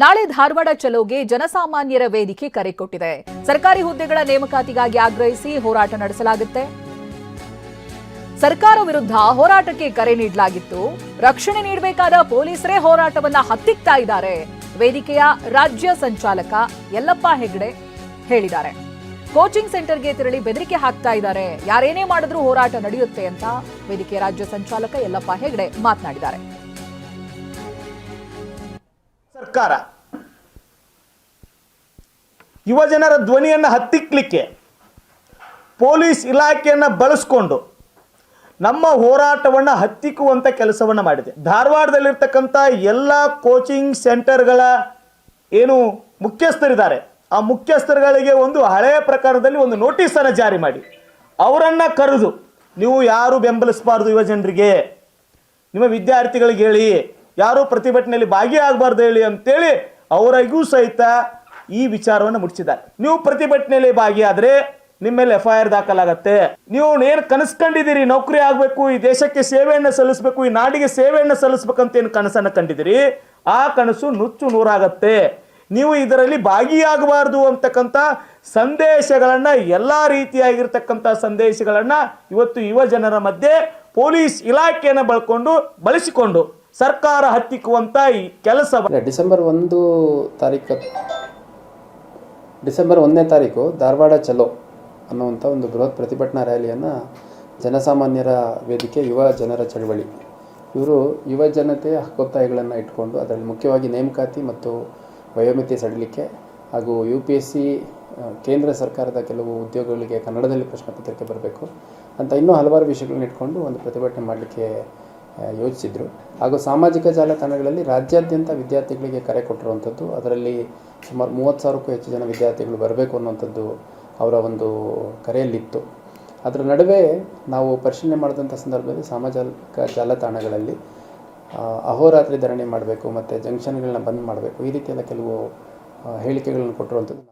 ನಾಳೆ ಧಾರವಾಡ ಚಲೋಗೆ ಜನಸಾಮಾನ್ಯರ ವೇದಿಕೆ ಕರೆ ಕೊಟ್ಟಿದೆ. ಸರ್ಕಾರಿ ಹುದ್ದೆಗಳ ನೇಮಕಾತಿಗಾಗಿ ಆಗ್ರಹಿಸಿ ಹೋರಾಟ ನಡೆಸಲಾಗುತ್ತೆ. ಸರ್ಕಾರ ವಿರುದ್ಧ ಹೋರಾಟಕ್ಕೆ ಕರೆ ನೀಡಲಾಗಿತ್ತು. ರಕ್ಷಣೆ ನೀಡಬೇಕಾದ ಪೊಲೀಸರೇ ಹೋರಾಟವನ್ನ ಹತ್ತಿಕ್ತಾ ಇದ್ದಾರೆ. ವೇದಿಕೆಯ ರಾಜ್ಯ ಸಂಚಾಲಕ ಯಲ್ಲಪ್ಪ ಹೆಗ್ಡೆ ಹೇಳಿದ್ದಾರೆ. ಕೋಚಿಂಗ್ ಸೆಂಟರ್ಗೆ ತೆರಳಿ ಬೆದರಿಕೆ ಹಾಕ್ತಾ ಇದ್ದಾರೆ. ಯಾರೇನೇ ಮಾಡಿದ್ರೂ ಹೋರಾಟ ನಡೆಯುತ್ತೆ ಅಂತ ವೇದಿಕೆ ರಾಜ್ಯ ಸಂಚಾಲಕ ಯಲ್ಲಪ್ಪ ಹೆಗ್ಡೆ ಮಾತನಾಡಿದ್ದಾರೆ. ಸರ್ಕಾರ ಯುವಜನರ ಧ್ವನಿಯನ್ನು ಹತ್ತಿಕ್ಕಲಿಕ್ಕೆ ಪೊಲೀಸ್ ಇಲಾಖೆಯನ್ನು ಬಳಸ್ಕೊಂಡು ನಮ್ಮ ಹೋರಾಟವನ್ನು ಹತ್ತಿಕ್ಕುವಂಥ ಕೆಲಸವನ್ನು ಮಾಡಿದೆ. ಧಾರವಾಡದಲ್ಲಿರ್ತಕ್ಕಂಥ ಎಲ್ಲ ಕೋಚಿಂಗ್ ಸೆಂಟರ್ಗಳ ಏನು ಮುಖ್ಯಸ್ಥರಿದ್ದಾರೆ. ಆ ಮುಖ್ಯಸ್ಥರುಗಳಿಗೆ ಒಂದು ಹಳೆಯ ಪ್ರಕಾರದಲ್ಲಿ ಒಂದು ನೋಟಿಸನ್ನು ಜಾರಿ ಮಾಡಿ. ಅವರನ್ನು ಕರೆದು, ನೀವು ಯಾರು ಬೆಂಬಲಿಸಬಾರ್ದು ಯುವಜನರಿಗೆ ನಿಮ್ಮ ವಿದ್ಯಾರ್ಥಿಗಳಿಗೆ ಹೇಳಿ. ಯಾರೂ ಪ್ರತಿಭಟನೆಯಲ್ಲಿ ಭಾಗಿಯಾಗಬಾರ್ದು ಹೇಳಿ ಅಂತೇಳಿ ಅವರಿಗೂ ಸಹಿತ ಈ ವಿಚಾರವನ್ನು ಮುಟ್ಟಿಸಿದ್ದಾರೆ ನೀವು ಪ್ರತಿಭಟನೆಯಲ್ಲಿ ಭಾಗಿಯಾದರೆ ನಿಮ್ಮ ಮೇಲೆ ಎಫ್ ಐ ಆರ್ ದಾಖಲಾಗತ್ತೆ. ನೀವು ಏನು ಕನಸ್ಕೊಂಡಿದ್ದೀರಿ, ನೌಕರಿ ಆಗಬೇಕು, ಈ ದೇಶಕ್ಕೆ ಸೇವೆಯನ್ನು ಸಲ್ಲಿಸಬೇಕು, ಈ ನಾಡಿಗೆ ಸೇವೆಯನ್ನು ಸಲ್ಲಿಸ್ಬೇಕಂತ ಏನು ಕನಸನ್ನು ಕಂಡಿದ್ದೀರಿ? ಆ ಕನಸು ನುಚ್ಚು ನೂರಾಗತ್ತೆ. ನೀವು ಇದರಲ್ಲಿ ಭಾಗಿಯಾಗಬಾರ್ದು ಅಂತಕ್ಕಂಥ ಸಂದೇಶಗಳನ್ನು, ಎಲ್ಲ ರೀತಿಯಾಗಿರ್ತಕ್ಕಂಥ ಸಂದೇಶಗಳನ್ನು ಇವತ್ತು ಯುವ ಜನರ ಮಧ್ಯೆ ಪೊಲೀಸ್ ಇಲಾಖೆಯನ್ನು ಬಳಕೊಂಡು ಬಳಸಿಕೊಂಡು ಸರ್ಕಾರ ಹತ್ತಿಕ್ಕುವಂತ ಈ ಕೆಲಸ ಡಿಸೆಂಬರ್ ಒಂದು ತಾರೀಕು, ಡಿಸೆಂಬರ್ ಒಂದನೇ ತಾರೀಕು ಧಾರವಾಡ ಚಲೋ ಅನ್ನುವಂಥ ಒಂದು ಬೃಹತ್ ಪ್ರತಿಭಟನಾ ರ್ಯಾಲಿಯನ್ನು ಜನಸಾಮಾನ್ಯರ ವೇದಿಕೆ ಯುವ ಜನರ ಚಳವಳಿ. ಇವರು ಯುವ ಜನತೆಯ ಹಕ್ಕೊತ್ತಾಯಗಳನ್ನು ಇಟ್ಕೊಂಡು ಅದರಲ್ಲಿ ಮುಖ್ಯವಾಗಿ ನೇಮಕಾತಿ ಮತ್ತು ವಯೋಮಿತಿ ಸಡಿಲಿಕೆ ಹಾಗೂ ಯು ಪಿ ಎಸ್ ಸಿ ಕೇಂದ್ರ ಸರ್ಕಾರದ ಕೆಲವು ಉದ್ಯೋಗಗಳಿಗೆ ಕನ್ನಡದಲ್ಲಿ ಪ್ರಶ್ನೆ ಪತ್ರಿಕೆ ಬರಬೇಕು ಅಂತ ಇನ್ನೂ ಹಲವಾರು ವಿಷಯಗಳನ್ನ ಇಟ್ಕೊಂಡು ಒಂದು ಪ್ರತಿಭಟನೆ ಮಾಡಲಿಕ್ಕೆ ಯೋಚಿಸಿದ್ರು. ಹಾಗೂ ಸಾಮಾಜಿಕ ಜಾಲತಾಣಗಳಲ್ಲಿ ರಾಜ್ಯಾದ್ಯಂತ ವಿದ್ಯಾರ್ಥಿಗಳಿಗೆ ಕರೆ ಕೊಟ್ಟಿರುವಂಥದ್ದು, ಅದರಲ್ಲಿ ಸುಮಾರು ಮೂವತ್ತು ಸಾವಿರಕ್ಕೂ ಹೆಚ್ಚು ಜನ ವಿದ್ಯಾರ್ಥಿಗಳು ಬರಬೇಕು ಅನ್ನುವಂಥದ್ದು ಅವರ ಒಂದು ಕರೆಯಲ್ಲಿತ್ತು. ಅದರ ನಡುವೆ ನಾವು ಪರಿಶೀಲನೆ ಮಾಡಿದಂಥ ಸಂದರ್ಭದಲ್ಲಿ ಸಾಮಾಜಿಕ ಜಾಲತಾಣಗಳಲ್ಲಿ ಅಹೋರಾತ್ರಿ ಧರಣಿ ಮಾಡಬೇಕು, ಮತ್ತು ಜಂಕ್ಷನ್ಗಳನ್ನ ಬಂದ್ ಮಾಡಬೇಕು, ಈ ರೀತಿಯೆಲ್ಲ ಕೆಲವು ಹೇಳಿಕೆಗಳನ್ನು ಕೊಟ್ಟಿರುವಂಥದ್ದು.